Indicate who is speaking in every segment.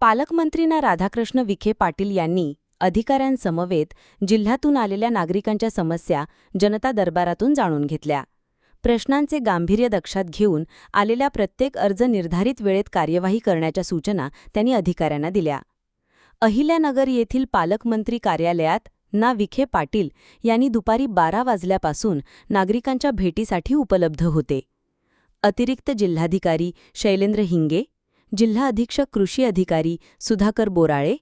Speaker 1: पालकमंत्री ना राधाकृष्ण विखे पाटील यांनी अधिकाऱ्यांसमवेत जिल्ह्यातून आलेल्या नागरिकांच्या समस्या जनता दरबारातून जाणून घेतल्या. प्रश्नांचे गांभीर्य लक्षात घेऊन आलेल्या प्रत्येक अर्ज निर्धारित वेळेत कार्यवाही करण्याच्या सूचना त्यांनी अधिकाऱ्यांना दिल्या. अहिल्यानगर येथील पालकमंत्री कार्यालयात ना विखे पाटील यांनी दुपारी बारा वाजल्यापासून नागरिकांच्या भेटीसाठी उपलब्ध होते. अतिरिक्त जिल्हाधिकारी शैलेंद्र हिंगे जिल्हा अधीक्षक कृषी अधिकारी सुधाकर बोराळे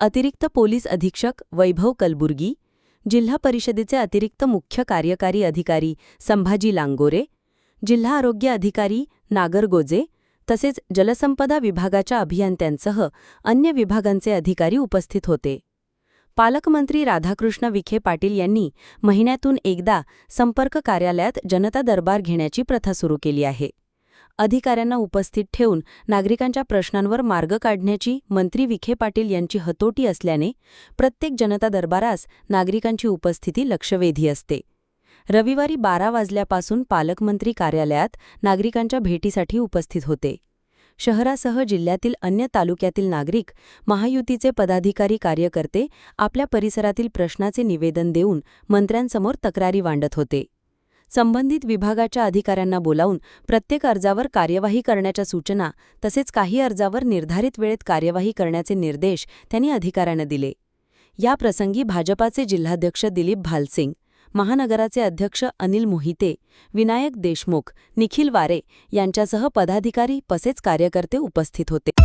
Speaker 1: अतिरिक्त पोलीस अधीक्षक वैभव कलबुर्गी जिल्हा परिषदेचे अतिरिक्त मुख्य कार्यकारी अधिकारी संभाजी लांगोरे जिल्हा आरोग्य अधिकारी नागर गोजे तसेच जलसंपदा विभागाच्या अभियंत्यांसह अन्य विभागांचे अधिकारी उपस्थित होते. पालकमंत्री राधाकृष्ण विखे पाटील यांनी महिन्यातून एकदा संपर्क कार्यालयात जनता दरबार घेण्याची प्रथा सुरू केली आहे. अधिकाऱ्यांना उपस्थित ठेवून नागरिकांच्या प्रश्नांवर मार्ग काढण्याची मंत्री विखे पाटील यांची हतोटी असल्याने प्रत्येक जनता दरबारास नागरिकांची उपस्थिती लक्षवेधी असते. रविवारी बारा वाजल्यापासून पालकमंत्री कार्यालयात नागरिकांच्या भेटीसाठी उपस्थित होते. शहरासह जिल्ह्यातील अन्य तालुक्यातील नागरिक महायुतीचे पदाधिकारी कार्यकर्ते आपल्या परिसरातील प्रश्नाचे निवेदन देऊन मंत्र्यांसमोर तक्रारी मांडत होते. संबंधित विभागाच्या अधिकाऱ्यांना बोलावून प्रत्येक अर्जावर कार्यवाही करण्याच्या सूचना तसेच काही अर्जावर निर्धारित वेळेत कार्यवाही करण्याचे निर्देश त्यांनी अधिकाऱ्यांना दिले. या प्रसंगी भाजपाचे जिल्हाध्यक्ष दिलीप भालसिंग महानगराचे अध्यक्ष अनिल मोहिते विनायक देशमुख निखिल वारे यांच्यासह पदाधिकारी तसेच कार्यकर्ते उपस्थित होते.